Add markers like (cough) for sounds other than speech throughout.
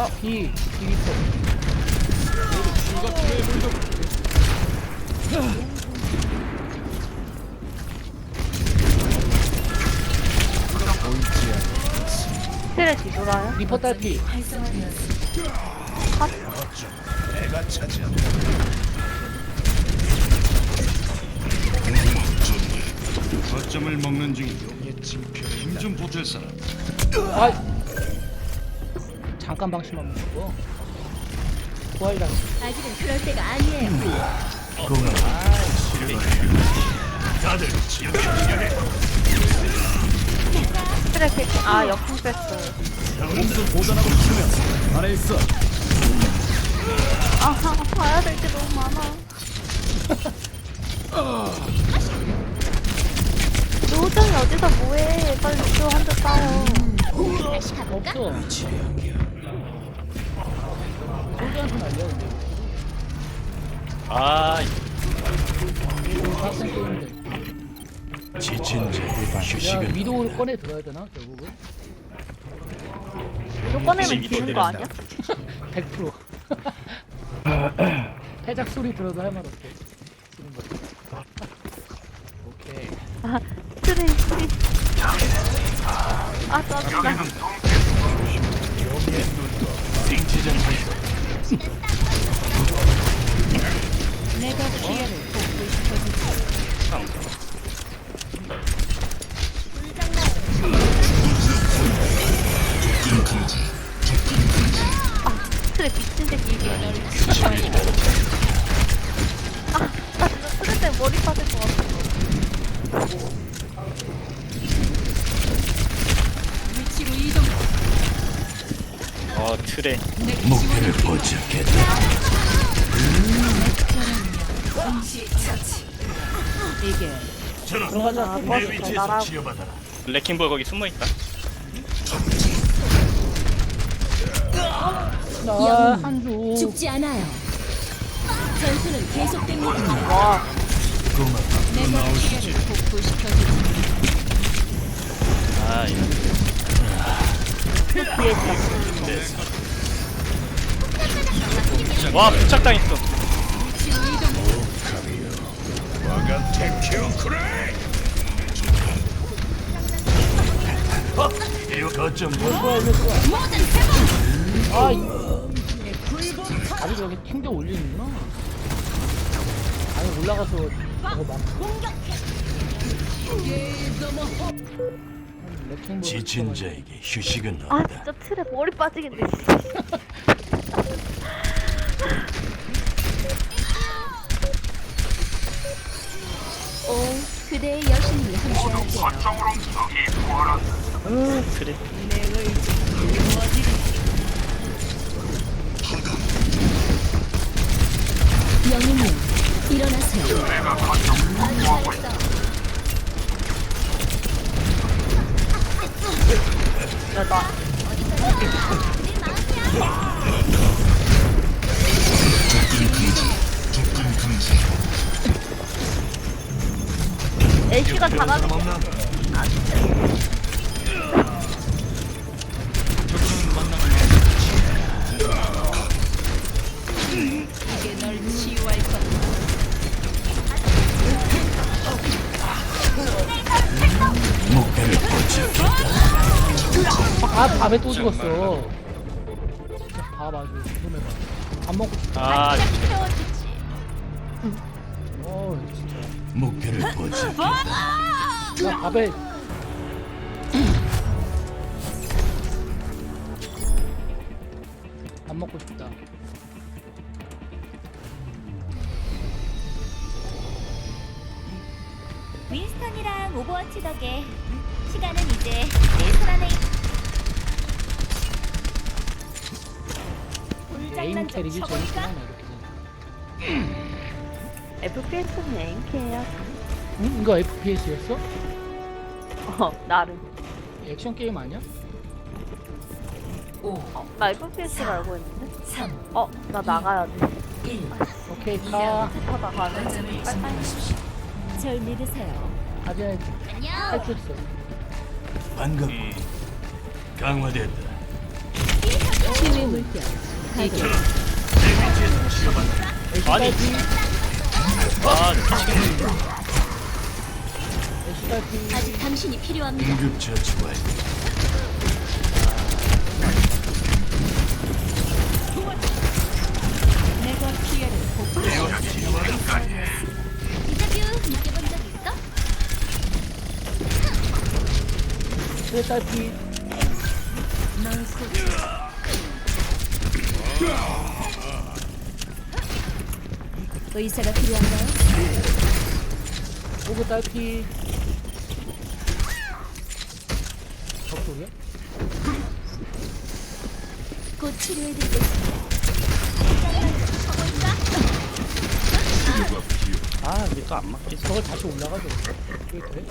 아, 비, 비 있어. 틀에 뒤돌아요? 리퍼 딸피. 거점을 먹는 중이죠. 힘좀 보탤 사람. 아, 잠깐 방심하면 죽어. 부활이랑 아직은 그럴 때가 아니에요. 틀에 캐치. 아, 역풍 뺐어요. 영웅도 보전하고 싶으면 안에 있어. 아, 봐야 될 게 너무 많아. (laughs) 노정이 어디서 뭐해? 빨리 또 한대 따요. 다시 가볼까? 없어. 솔드한테 날려, 근데. 아. 지친 자 야, 휴식은 위도우를 꺼내 들어야 되나, 결국은? 이거 꺼내면 지는 거 아니야? 100%. (laughs) 패작 소리 들어도 할 말 없게. 지는 거. 오케이. 아, 틀에 씨. 아, 짜증나. 생치전 (laughs) 내가 어 트레 목표를 포착했다. 이게 들어가자. 치료받아라. 레킹볼 거기 숨어 있다. 나, 한주. 죽지 않아요. 전투는 계속됩니다. 와, 내가 기회를 복구시켜주지. 아 이런. 있다. 와 부착당했어. 아, 이- 아직 저기 튕겨 올리는구나. 아니, 올라가서 저거 막. 지친 자에게 휴식은 아, 없다. 진짜 틀에 머리 빠지겠네. 오, 그대의 여신을 함께하죠. 트레. 영 목표를 포착했다. 아, 밥에 또 죽었어. 진짜 밥 아주 조심해봐. 밥 먹고 싶다. 아 어, 진짜. 목표를 포착. 나 밥에. 밥 먹고 싶다. 윈스턴이랑 오버워치 덕에 시간은 이제 내손 안에 메인 꿀장난 좀 캐릭이 제일 쳐볼까? 이렇게. FPS는 NK야. 응? 이거 FPS였어? 어, 나름. 액션 게임 아니야? 어, 나 FPS로 알고 있는데? 어, 나 나가야 돼. 오케이, 가. 하다 가네. 절 믿으세요. 할수 있어. 방금 음, 강화됐다. 치유의 물결. 가동. 아니 아 미친 딸피 아직 당신이 필요합니다. 응급. 내가 피해를 복 인터뷰 느껴본 적 있어? 제 딸피 의사가 오브 딸피 적소리야? 곧 치료해드리겠습니다. 아 이게 또안 맞겠어 저걸 다시 올라가죠 그게 돼?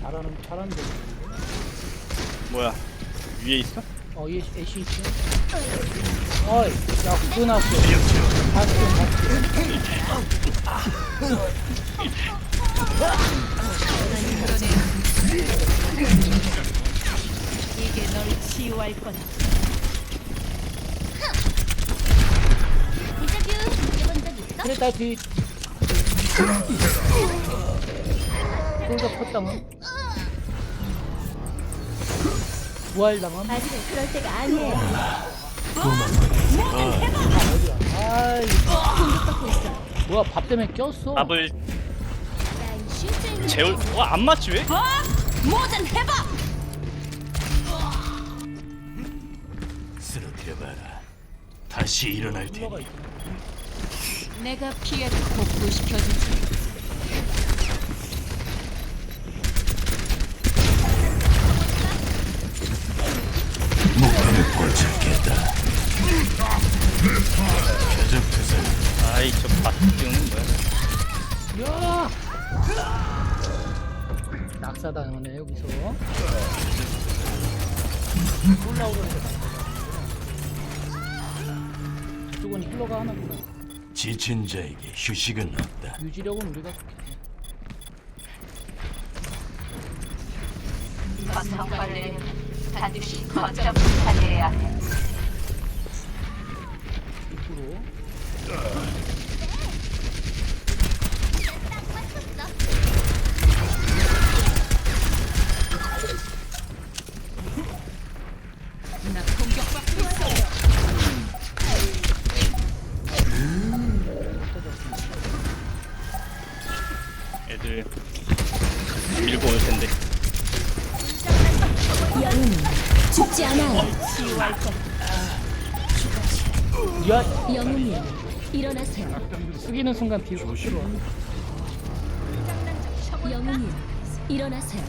잘하는 잘하는 데 뭐야 위에 있어? 어, 얘 애쉬 있지? 어이, 야, 그거 나왔어. 봤어, 봤어. 이게 널 치유할 거다. 인터뷰 느껴본 적 있어? 그래, 딸피. 꼴가 컸다만. 부활당함. 아직은 그럴 때가 아니에요. 아이. 뭐야, 밥 때문에 꼈어. 밥을 난 재울 와안 맞지 왜? 뭐든 해봐. 쓰러뜨려봐라. 다시 일어날 테니. 내가 피해를 복구시켜주지. 낙사당하네, 여기서. 올라오려고 저쪽은 힐러가 하나구나. 지친 자에게 휴식은 없다. 유지력은 우리가 건성벌레 반드시 거점 차지해야 해. 2%. 야, 영웅이 일어나세요. 숙이는 순간 뒤로 확 들어와. 영웅이 일어나세요.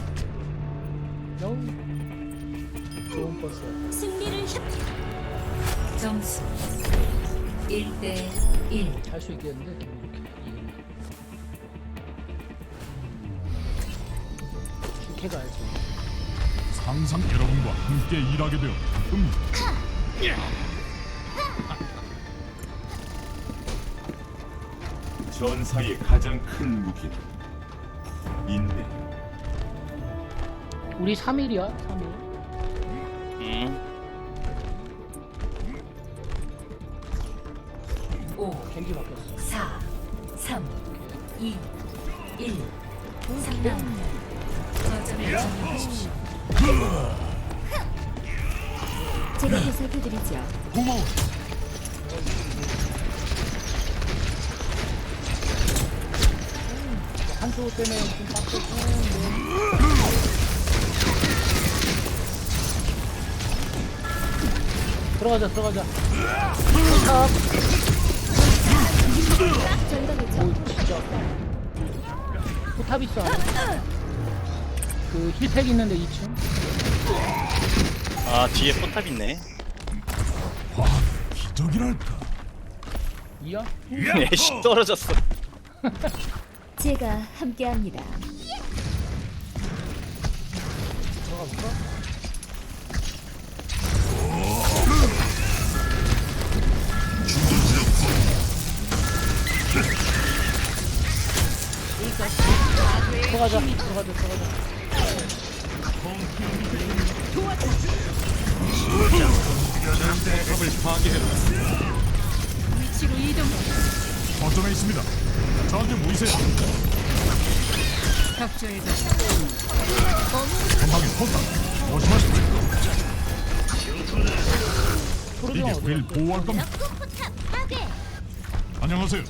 여우. 좋은 버스. 승리를 향. 점수 1대 1. 할수 있겠는데. 죽게 가야지. 항상 여러분과 함께 일하게 되어 기쁩니다. 전사의 가장 큰 무기는 인내. 우리 3일이야, 3일. 음 5, 겐지 바뀌었어. 4, 3, 2, 1. 3라운드. 거점을 점령하십시오. 제가 보살펴드리죠. 고마워. 한조 때문에 좀 빡셌고. 들어가자, 들어가자. 탑. 전방에 오, 진짜. 포탑 있어. 그 힐팩 있는데 2층. 아 뒤에 포탑 있네 기적이랄까. 이야? (laughs) 애쉬 떨어졌어 (laughs) 제가 함께합니다. 들어가 볼까? 들어가자, 들어가자, 들어가자. 거점에 있습니다. 저한테. 전방에 포탑. 조심하십시오. 소리가 이게 어디야? 보호할 겁니다. 안녕하세요.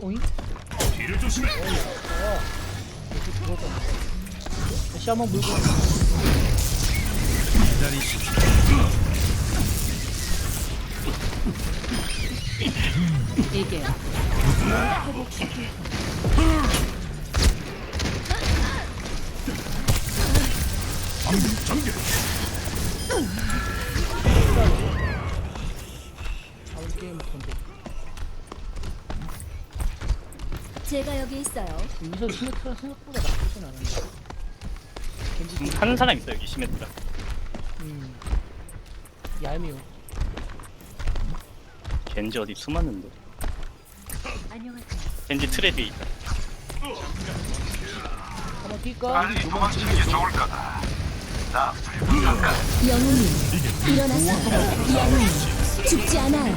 오잉? 뒤를 조심해. 다시 한번 물고. 다 음 게임 건데. 제가 여기 있어요. 여기서 시메트라 생각보다 나쁘진 않은데. 음, 하는 사람 있어 여기 시메트라. 음. 얄미워. 겐지 어디 숨었는데? 겐지 트랩이 있다. 한번 뛸까? 영웅님 이게 일어나세요. 영웅 죽지 않아요.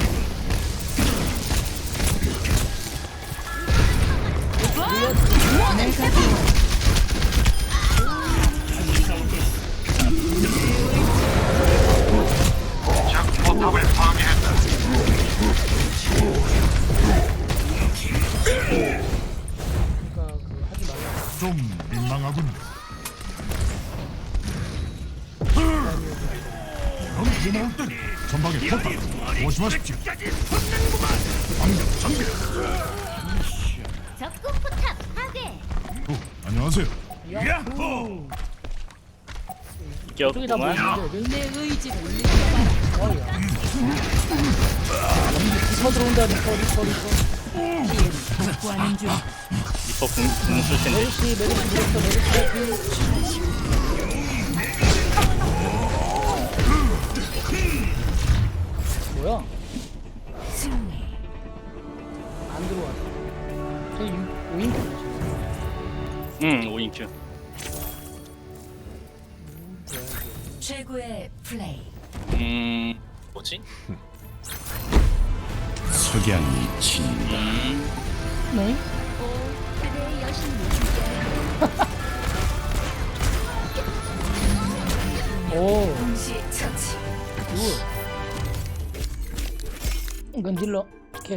그러니까 좀 민망하군. 그럼 고마울 땐 전방에 포탑. 조심하십시오. 방금 전개. 적군 포탑 파괴. 오, 안녕하세요. 야호! 이겼구만. 내 의지를. 리퍼 들어온다 리퍼 리퍼 리퍼. 리퍼 궁, 궁쓸 텐데. 메르시 메르시 밀었어 메르시 피. 뭐야? 안 들어왔어. 저기 5인큐 지금. 응, 오인큐. 최고의 플레이. 음, 뭐지? 석양이 친다. 음, 네? 오 동시 처치. 굿. 건질러.